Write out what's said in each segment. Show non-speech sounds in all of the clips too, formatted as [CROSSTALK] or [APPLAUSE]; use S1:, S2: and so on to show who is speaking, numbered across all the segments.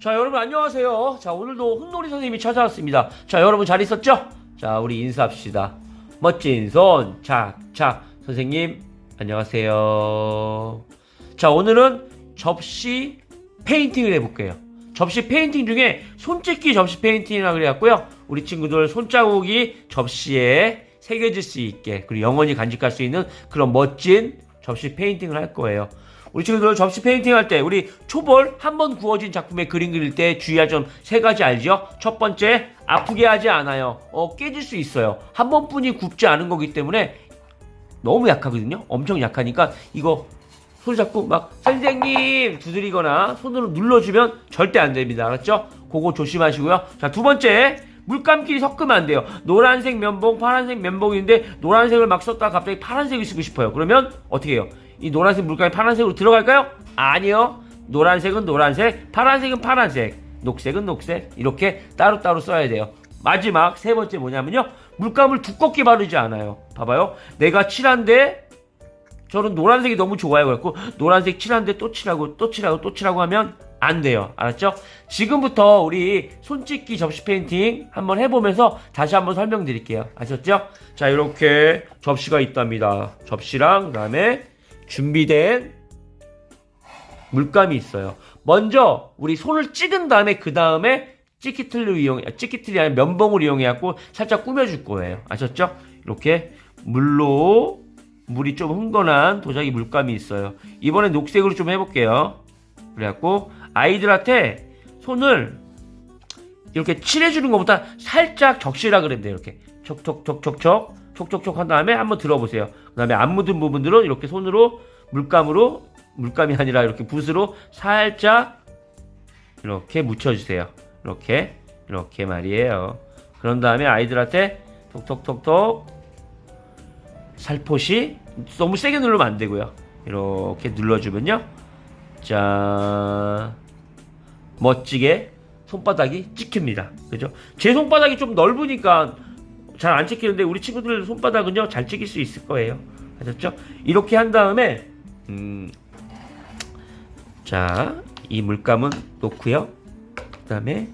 S1: 자, 여러분 안녕하세요. 자, 오늘도 흑놀이 선생님이 찾아왔습니다. 자, 여러분 잘 있었죠? 자, 우리 인사합시다. 멋진 손, 착, 착. 선생님, 안녕하세요. 자, 오늘은 접시 페인팅을 해볼게요. 접시 페인팅 중에 손찍기 접시 페인팅이라 그래갖고요. 우리 친구들 손자국이 접시에 새겨질 수 있게, 그리고 영원히 간직할 수 있는 그런 멋진 접시 페인팅을 할 거예요. 우리 친구들 접시 페인팅 할 때 우리 초벌 한 번 구워진 작품에 그림 그릴 때 주의할 점 세 가지 알죠? 첫 번째 아프게 하지 않아요. 어 깨질 수 있어요. 한 번뿐이 굽지 않은 거기 때문에 너무 약하거든요. 엄청 약하니까 이거 손 잡고 막 선생님 두드리거나 손으로 눌러주면 절대 안 됩니다. 알았죠? 그거 조심하시고요. 자 두 번째 물감끼리 섞으면 안 돼요. 노란색 면봉, 파란색 면봉인데 노란색을 막 썼다가 갑자기 파란색을 쓰고 싶어요. 그러면 어떻게 해요? 이 노란색 물감이 파란색으로 들어갈까요? 아니요. 노란색은 노란색, 파란색은 파란색, 녹색은 녹색 이렇게 따로따로 써야 돼요. 마지막 세 번째 뭐냐면요. 물감을 두껍게 바르지 않아요. 봐봐요. 내가 칠한데 저는 노란색이 너무 좋아요. 그래갖고 노란색 칠한데 또 칠하고 또 칠하고 또 칠하고 하면 안 돼요. 알았죠? 지금부터 우리 손찍기 접시 페인팅 한번 해보면서 다시 한번 설명드릴게요. 아셨죠? 자, 이렇게 접시가 있답니다. 접시랑 그다음에 준비된 물감이 있어요. 먼저 우리 손을 찍은 다음에 그 다음에 찍기틀을 이용, 아, 찍기틀이 아니라 면봉을 이용해갖고 살짝 꾸며줄 거예요. 아셨죠? 이렇게 물로 물이 좀 흥건한 도자기 물감이 있어요. 이번엔 녹색으로 좀 해볼게요. 그래갖고 아이들한테 손을 이렇게 칠해주는 것보다 살짝 적시라 그랬요 이렇게 촉촉촉촉촉 촉촉촉 한 다음에 한번 들어보세요. 그 다음에 안 묻은 부분들은 이렇게 손으로 물감으로 물감이 아니라 이렇게 붓으로 살짝 이렇게 묻혀주세요. 이렇게 이렇게 말이에요. 그런 다음에 아이들한테 톡톡톡톡 살포시 너무 세게 누르면 안 되고요. 이렇게 눌러주면요. 자 멋지게 손바닥이 찍힙니다. 그죠? 제 손바닥이 좀 넓으니까 잘 안 찍히는데 우리 친구들 손바닥은요 잘 찍힐 수 있을 거예요. 아셨죠? 이렇게 한 다음에 음, 자, 이 물감은 놓고요. 그다음에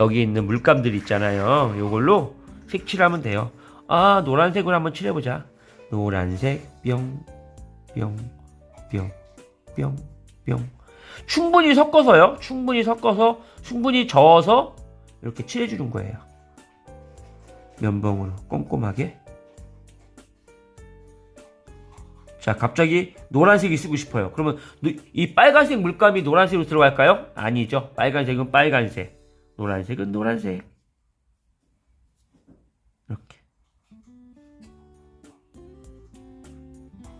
S1: 여기 있는 물감들 있잖아요. 요걸로 색칠하면 돼요. 아, 노란색으로 한번 칠해보자. 노란색 뿅, 뿅, 뿅, 뿅, 뿅. 충분히 섞어서요. 충분히 섞어서 충분히 저어서 이렇게 칠해주는 거예요. 면봉으로 꼼꼼하게. 자, 갑자기 노란색이 쓰고 싶어요. 그러면 노- 이 빨간색 물감이 노란색으로 들어갈까요? 아니죠. 빨간색은 빨간색, 노란색은 노란색. 이렇게.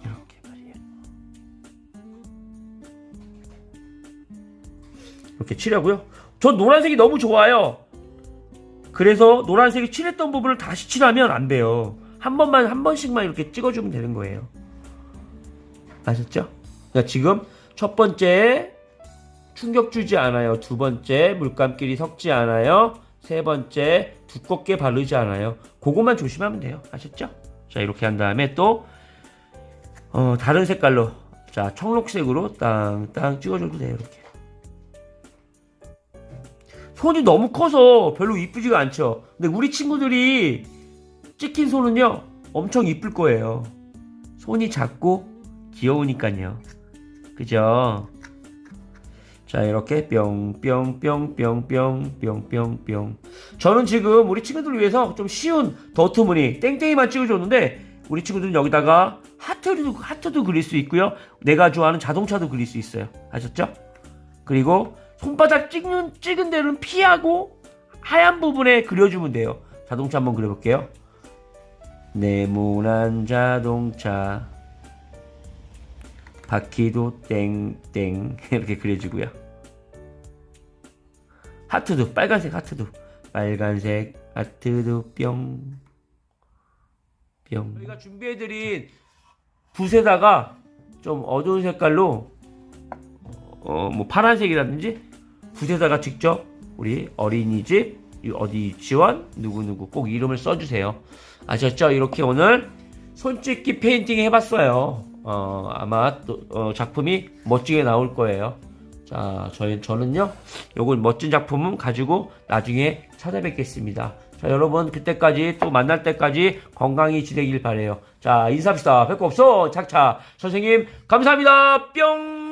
S1: 이렇게 말이에요. 이렇게 칠하고요. 전 노란색이 너무 좋아요. 그래서 노란색이 칠했던 부분을 다시 칠하면 안 돼요. 한 번만 한 번씩만 이렇게 찍어주면 되는 거예요. 아셨죠? 자, 지금 첫 번째 충격 주지 않아요. 두 번째 물감끼리 섞지 않아요. 세 번째 두껍게 바르지 않아요. 그것만 조심하면 돼요. 아셨죠? 자, 이렇게 한 다음에 또 어, 다른 색깔로 자, 청록색으로 땅땅 찍어줘도 돼요. 이렇게. 손이 너무 커서 별로 이쁘지가 않죠. 근데 우리 친구들이 찍힌 손은요, 엄청 이쁠 거예요. 손이 작고 귀여우니까요. 그죠? 자, 이렇게 뿅뿅뿅뿅뿅뿅뿅뿅. 저는 지금 우리 친구들을 위해서 좀 쉬운 더트무늬 땡땡이만 찍어줬는데 우리 친구들은 여기다가 하트도 하트도 그릴 수 있고요. 내가 좋아하는 자동차도 그릴 수 있어요. 아셨죠? 그리고 손바닥 찍는 찍은 데는 피하고 하얀 부분에 그려주면 돼요. 자동차 한번 그려볼게요. 네모난 자동차 바퀴도 땡땡 [LAUGHS] 이렇게 그려주고요. 하트도 빨간색 하트도 빨간색 하트도 뿅 뿅. 저희가 준비해드린 붓에다가 좀 어두운 색깔로 어 뭐 파란색이라든지 붓에다가 직접 우리 어린이집 이 어디 유치원 누구누구 꼭 이름을 써주세요. 아셨죠? 이렇게 오늘 손찍기 페인팅 해봤어요. 어, 아마 또, 어, 작품이 멋지게 나올 거예요. 자, 저희, 저는요, 요걸 멋진 작품은 가지고 나중에 찾아뵙겠습니다. 자, 여러분, 그때까지 또 만날 때까지 건강히 지내길 바래요. 자, 인사합시다. 뵙고 없어. 착착. 선생님, 감사합니다. 뿅!